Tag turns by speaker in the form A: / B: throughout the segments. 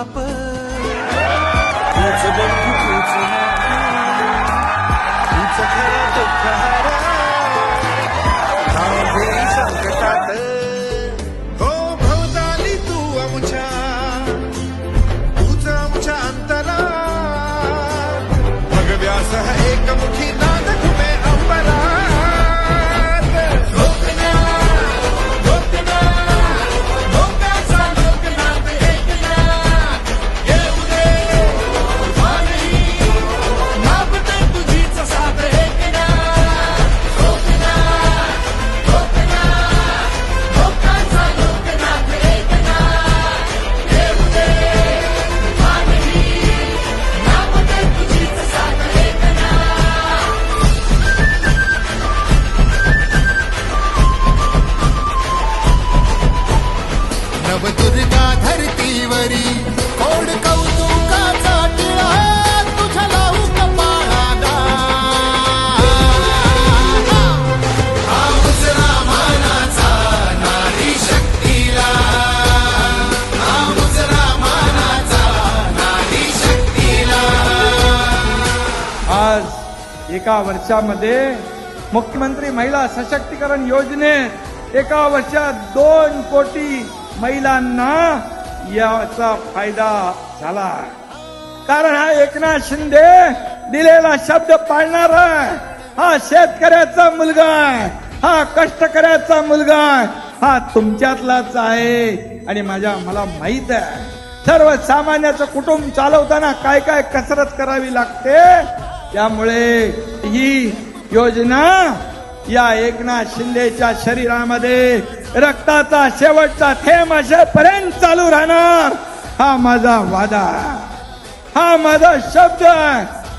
A: apa
B: Navdurga धरतीवरी. कोड कौतुकाचा टिळा तुझ्या लावू कपाळाला हा उजरा नारी शक्तीला. हा उजरा नारी शक्तीला.
C: आज एका वर्षामध्ये मुख्यमंत्री महिला सशक्तीकरण योजनेत एका वर्षात दोन कोटी महिलांना याचा फायदा झाला. कारण हा एकनाथ शिंदे दिलेला शब्द पाळणार आहे. हा शेतकऱ्याचा मुलगा आहे. हा कष्टकऱ्याचा मुलगा आहे. हा तुमच्यातलाच आहे आणि माझ्या मला माहीत आहे. सर्वसामान्याचं कुटुंब चालवताना काय काय कसरत करावी लागते? त्यामुळे ही योजना या एकनाथ शिंदेच्या शरीरामध्ये रक्ताचा शेवटचा थेंब असेपर्यंत चालू राहणार. हा माझा वादा. हा माझा शब्द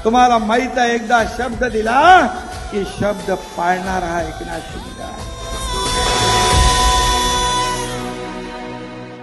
C: तुम्हाला माहीत आहे एकदा शब्द दिला की शब्द पाळणार हा एकनाथ शिंदे